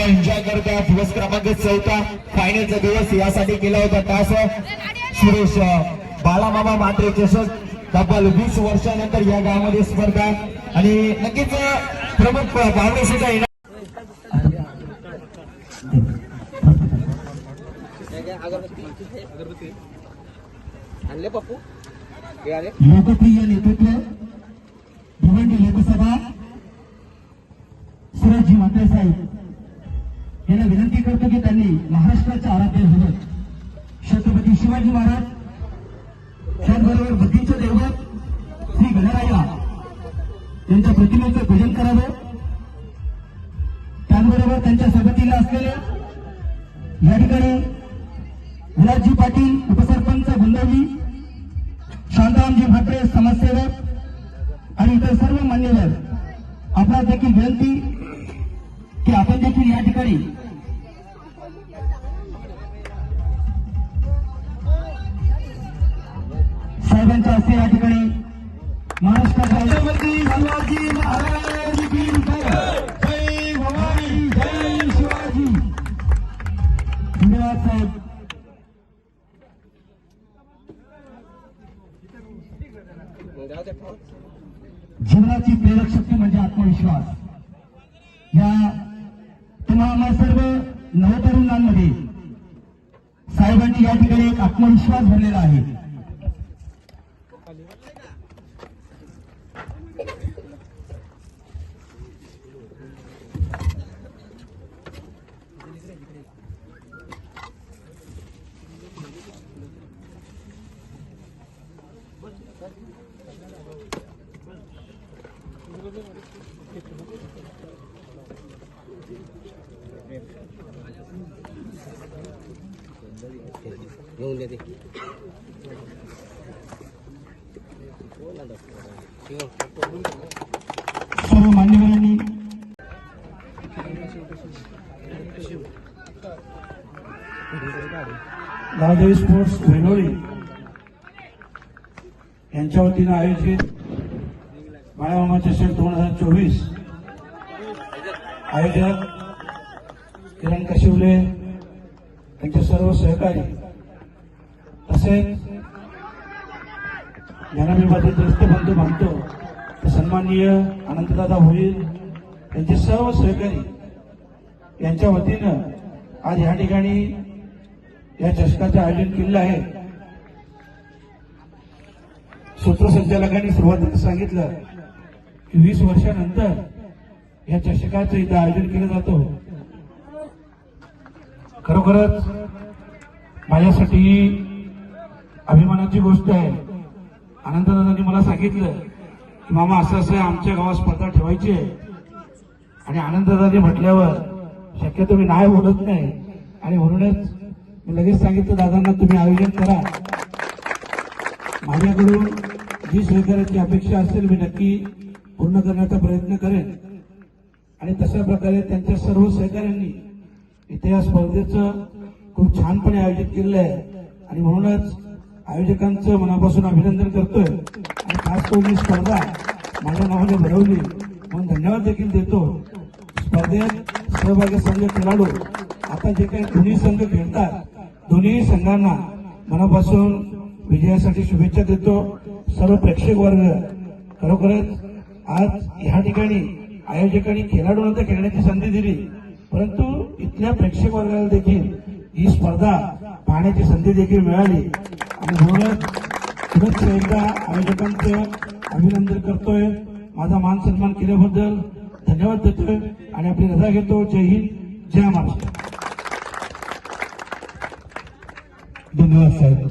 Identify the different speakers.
Speaker 1: मोठा एन्जॉय करतोय दिवस क्रमांक चौथा फायनलचा दिवस यासाठी केला होता. तास सुरेश बालामामा मात्रे चषक तब्बल वीस वर्षानंतर या गावामध्ये स्पर्धा आणि नक्कीच प्रमुख भावने सुद्धा येणार.
Speaker 2: आणले पप्पू
Speaker 3: लोकप्रिय नेतृत्व भिवंडी लोकसभा सुरजजी मात्रे साहेब. यांना विनंती करतो की त्यांनी महाराष्ट्राच्या आराध्य दैवत छत्रपती शिवाजी महाराज त्याचबरोबर बुद्धीचं दैवत श्री गणराया यांच्या प्रतिमेचं पूजन करावं. त्याचबरोबर त्यांच्या सोबतीला असलेल्या या ठिकाणी विराजी पाटील उपसरपंच गुंडवली शांतारामजी भाकरे समाजसेवक आणि इतर सर्व मान्यवर आपणास देखील विनंती की आपण देखील या ठिकाणी साहेबांच्या हस्ते या ठिकाणी महाराष्ट्र छत्रपती शिवाजी महाराज की जय. भवानी जय शिवाजी. धन्यवाद साहेब. जीवनाची प्रेरक शक्ती म्हणजे आत्मविश्वास. या तुम्हाला सर्व नवतरुणांमध्ये साहेबांनी या ठिकाणी एक आत्मविश्वास भरलेला आहे.
Speaker 2: घेऊन दे ते
Speaker 3: सर्व मान्यवरांनी
Speaker 4: महादेव स्पोर्ट्स वेनोळी यांच्या वतीनं आयोजित बाळामामा चषक दोन हजार चोवीस. आयोजक किरण कशिवले त्यांचे सर्व सहकारी तसेच ज्ञानाभिवादित रस्ते बंधू मानतो ते सन्माननीय अनंतदादा होईल त्यांचे सर्व सहकारी यांच्या वतीनं आज या ठिकाणी या चषकाचं आयोजन केलेलं आहे. सूत्रसंचालकांनी सुरुवातीला सांगितलं की वीस वर्षानंतर या चषकाचं इथं आयोजन केलं जातं. खरोखरच माझ्यासाठी ही अभिमानाची गोष्ट आहे. आनंददादांनी मला सांगितलं की मामा असं असं आमच्या गावात स्पर्धा ठेवायची आहे. आणि आनंददादांनी म्हटल्यावर शक्यतो मी नाही बोलत नाही. आणि म्हणूनच मी लगेच सांगितलं दादांना तुम्ही आयोजन करा. माझ्याकडून जी सहकार्याची अपेक्षा असेल मी नक्की पूर्ण करण्याचा प्रयत्न करेन. आणि तशा प्रकारे त्यांच्या सर्व सहकाऱ्यांनी इथे या स्पर्धेचं खूप छानपणे आयोजित केलेलं आहे. आणि म्हणूनच आयोजकांचं मनापासून अभिनंदन करतोय. आणि खास करून ही स्पर्धा माझ्या नावाने भरवली. म्हणून धन्यवाद देखील देतो. स्पर्धेत सहभागी संघ खेळाडू. आता जे काही दोन्ही संघ खेळतात दोन्ही संघांना मनापासून विजयासाठी शुभेच्छा देतो. सर्व प्रेक्षक वर्ग खरोखरच आज ह्या ठिकाणी आयोजकांनी खेळाडूंना तर खेळण्याची संधी दिली परंतु इथल्या प्रेक्षक वर्गाला देखील ही स्पर्धा पाहण्याची संधी देखील मिळाली. आणि म्हणूनच पुनश्च एकदा आयोजकांचं अभिनंदन करतोय. माझा मान सन्मान केल्याबद्दल धन्यवाद देतोय आणि आपली रजा घेतो. जय हिंद जय महाराष्ट्र.
Speaker 3: धन्यवाद साहेब.